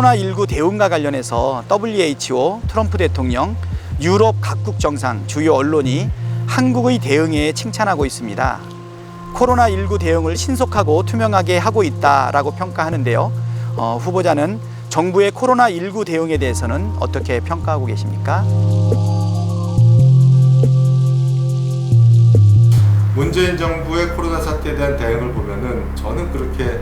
코로나19 대응과 관련해서 WHO, 트럼프 대통령, 유럽 각국 정상, 주요 언론이 한국의 대응에 칭찬하고 있습니다. 코로나19 대응을 신속하고 투명하게 하고 있다라고 평가하는데요. 어, 후보자는 정부의 코로나19 대응에 대해서는 어떻게 평가하고 계십니까? 문재인 정부의 코로나 사태에 대한 대응을 보면은 저는 그렇게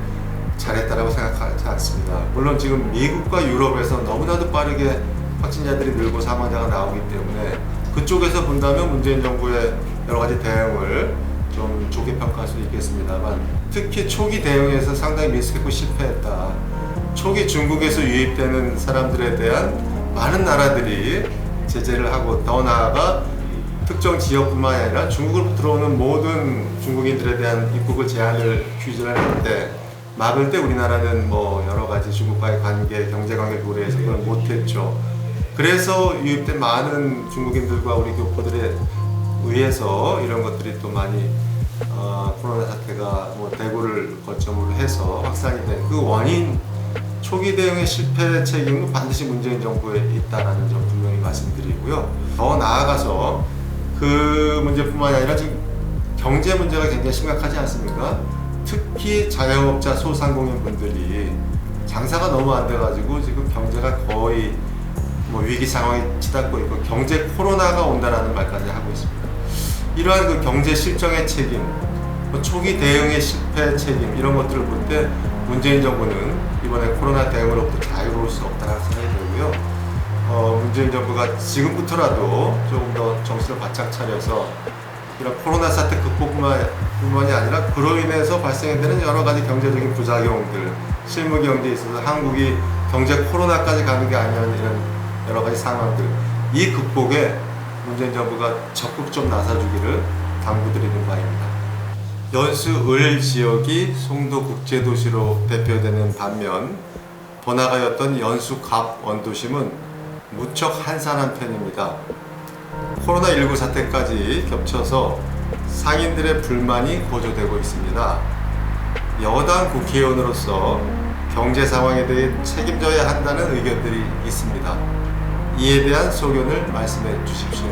잘했다라고 생각하지 않습니다. 물론 지금 미국과 유럽에서 너무나도 빠르게 확진자들이 늘고 사망자가 나오기 때문에 그쪽에서 본다면 문재인 정부의 여러 가지 대응을 좀 좋게 평가할 수 있겠습니다만 특히 초기 대응에서 상당히 미스했고 실패했다. 초기 중국에서 유입되는 사람들에 대한 많은 나라들이 제재를 하고 더 나아가 특정 지역뿐만 아니라 중국으로 들어오는 모든 중국인들에 대한 입국을 제한을 규제를 했는데 막을 때 우리나라는 뭐 여러 가지 중국과의 관계, 경제 관계 고려해서 그걸 못했죠. 그래서 유입된 많은 중국인들과 우리 교포들에 의해서 이런 것들이 또 많이 어, 코로나 사태가 뭐 대구를 거점으로 해서 확산이 된 그 원인 초기 대응의 실패 책임은 반드시 문재인 정부에 있다라는 점 분명히 말씀드리고요. 더 나아가서 그 문제뿐만 아니라 지금 경제 문제가 굉장히 심각하지 않습니까? 특히 자영업자 소상공인 분들이 장사가 너무 안 돼가지고 지금 경제가 거의 뭐 위기 상황에 치닫고 있고 경제 코로나가 온다라는 말까지 하고 있습니다. 이러한 그 경제 실정의 책임, 뭐 초기 대응의 실패 책임 이런 것들을 볼 때 문재인 정부는 이번에 코로나 대응으로부터 자유로울 수 없다는 생각이 들고요. 어, 문재인 정부가 지금부터라도 조금 더 정신을 바짝 차려서 이런 코로나 사태 극복뿐만 뿐만이 아니라 그로 인해서 발생되는 여러 가지 경제적인 부작용들, 실무 경제에 있어서 한국이 경제 코로나까지 가는 게 이런 여러 가지 상황들 이 극복에 문재인 정부가 적극 좀 나서주기를 당부드리는 바입니다. 연수 을 지역이 송도 국제도시로 대표되는 반면 번화가였던 연수 갑 원도심은 무척 한산한 편입니다. 코로나19 사태까지 겹쳐서 상인들의 불만이 고조되고 있습니다. 여당 국회의원으로서 경제 상황에 대해 책임져야 한다는 의견들이 있습니다. 이에 대한 소견을 말씀해 주십시오.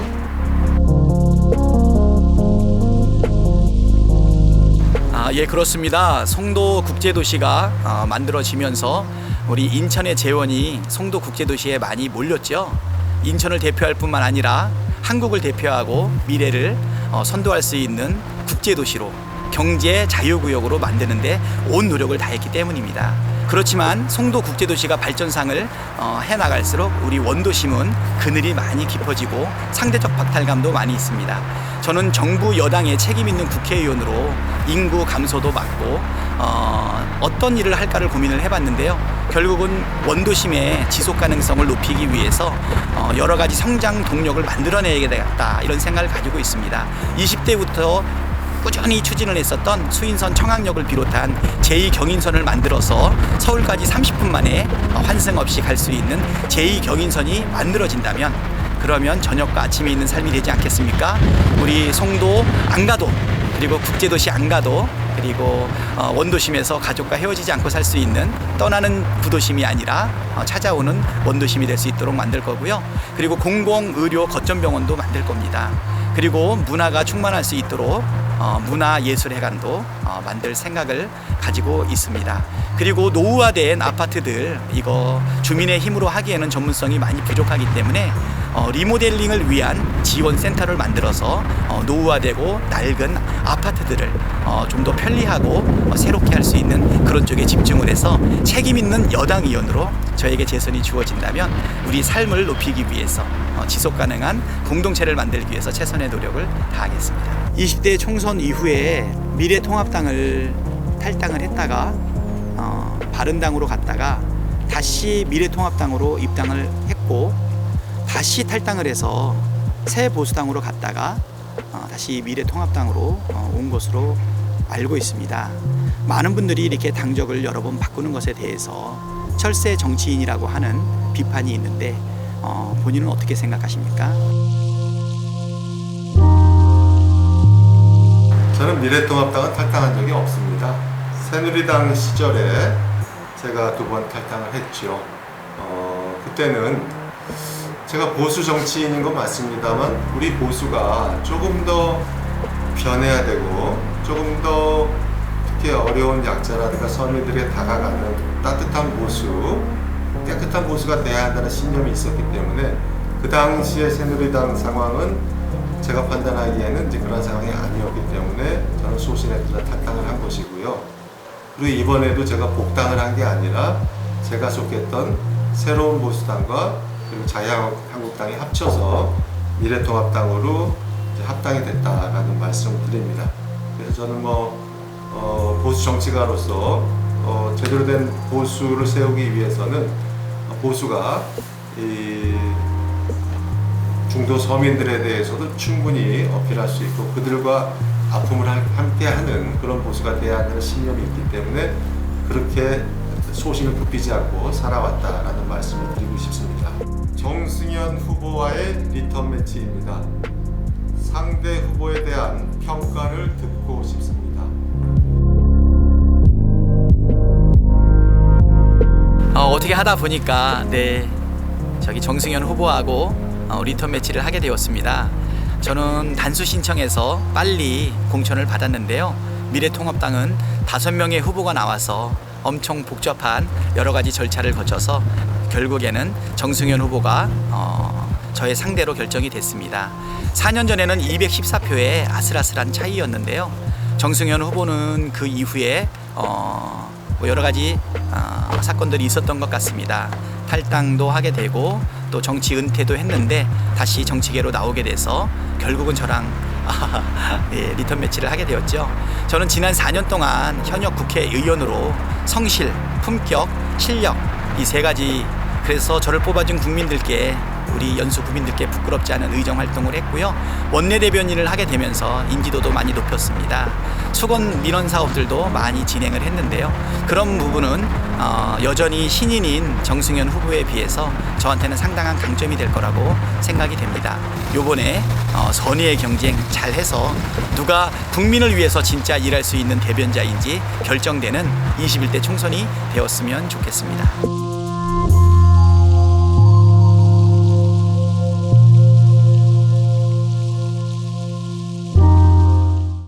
아, 예, 그렇습니다. 송도 국제도시가 어, 만들어지면서 우리 인천의 재원이 송도 국제도시에 많이 몰렸죠. 인천을 대표할 뿐만 아니라 한국을 대표하고 미래를 어, 선도할 수 있는 국제도시로 경제 자유구역으로 만드는데 온 노력을 다했기 때문입니다. 그렇지만 송도 국제도시가 발전상을 어, 해나갈수록 우리 원도심은 그늘이 많이 깊어지고 상대적 박탈감도 많이 있습니다. 저는 정부 여당의 책임 있는 국회의원으로 인구 감소도 막고 어, 어떤 일을 할까를 고민을 해봤는데요. 결국은 원도심의 지속 가능성을 높이기 위해서 어, 여러 가지 성장 동력을 만들어내야 되겠다 이런 생각을 가지고 있습니다. 20대부터 꾸준히 추진을 했었던 수인선 청학역을 비롯한 제2경인선을 만들어서 서울까지 30분 만에 어, 환승 없이 갈 수 있는 제2경인선이 만들어진다면 그러면 저녁과 아침에 있는 삶이 되지 않겠습니까? 우리 송도 안가도 그리고 국제도시 안가도 그리고 어, 원도심에서 가족과 헤어지지 않고 살 수 있는 떠나는 구도심이 아니라 어, 찾아오는 원도심이 될 수 있도록 만들 거고요. 그리고 공공 의료 거점병원도 만들 겁니다. 그리고 문화가 충만할 수 있도록 어, 문화예술회관도 어, 만들 생각을 가지고 있습니다. 그리고 노후화된 아파트들 이거 주민의 힘으로 하기에는 전문성이 많이 부족하기 때문에 어, 리모델링을 위한 지원 센터를 만들어서 어, 노후화되고 낡은 아파트들을 어, 좀더 편리하고 어, 새롭게 할 수 있는 그런 쪽에 집중을 해서 책임 있는 여당 의원으로 저에게 재선이 주어진다면 우리 삶을 높이기 위해서 어, 지속 가능한 공동체를 만들기 위해서 최선의 노력을 다하겠습니다. 20대 총선 이후에 미래통합당을 탈당을 했다가 어, 바른당으로 갔다가 다시 미래통합당으로 입당을 했고 다시 탈당을 해서 새 보수당으로 갔다가 어, 다시 미래통합당으로 어, 온 것으로 알고 있습니다. 많은 분들이 이렇게 당적을 여러 번 바꾸는 것에 대해서 철새 정치인이라고 하는 비판이 있는데 어, 본인은 어떻게 생각하십니까? 저는 미래통합당은 탈당한 적이 없습니다. 새누리당 시절에 제가 두 번 탈당을 했죠. 때는 제가 보수 정치인인 건 맞습니다만 우리 보수가 조금 더 변해야 되고 조금 더 특히 어려운 약자라든가 서민들에 다가가는 따뜻한 보수, 깨끗한 보수가 돼야 한다는 신념이 있었기 때문에 그 당시에 새누리당 상황은 제가 판단하기에는 이제 그런 상황이 아니었기 때문에 저는 소신에 따라 탈당을 한 것이고요. 그리고 이번에도 제가 복당을 한 게 아니라 제가 속했던 새로운 보수당과 그리고 자유한국당이 합쳐서 미래통합당으로 합당이 됐다라는 말씀을 드립니다. 그래서 저는 뭐 어, 보수 정치가로서 어, 제대로 된 보수를 세우기 위해서는 보수가 이 중도 서민들에 대해서도 충분히 어필할 수 있고 그들과 아픔을 하- 함께하는 그런 보수가 돼야 한다는 신념이 있기 때문에 그렇게 소신을 굽히지 않고 살아왔다라는 말씀을 드리고 싶습니다. 정승현 후보와의 리턴 매치입니다. 상대 후보에 대한 평가를 듣고 싶습니다. 어, 어떻게 하다 보니까 네 저기 정승현 후보하고 어, 리턴 매치를 하게 되었습니다. 저는 단수 신청해서 빨리 공천을 받았는데요. 미래통합당은 다섯 명의 후보가 나와서 엄청 복잡한 여러 가지 절차를 거쳐서 결국에는 정승현 후보가 어, 저의 상대로 결정이 됐습니다. 4년 전에는 214표의 아슬아슬한 차이였는데요. 정승현 후보는 그 이후에 어, 뭐 여러 가지 어, 사건들이 있었던 것 같습니다. 탈당도 하게 되고 또 정치 은퇴도 했는데 다시 정치계로 나오게 돼서 결국은 저랑 예, 리턴 매치를 하게 되었죠. 저는 지난 4년 동안 현역 국회의원으로 성실, 품격, 실력 이 세 가지 그래서 저를 뽑아준 국민들께 우리 연수 국민들께 부끄럽지 않은 의정 활동을 했고요. 원내대변인을 하게 되면서 인지도도 많이 높였습니다. 수건 민원 사업들도 많이 진행을 했는데요. 그런 부분은 어, 여전히 신인인 정승현 후보에 비해서 저한테는 상당한 강점이 될 거라고 생각이 됩니다. 요번에 어, 선의의 경쟁 잘 해서 누가 국민을 위해서 진짜 일할 수 있는 대변자인지 결정되는 21대 총선이 되었으면 좋겠습니다.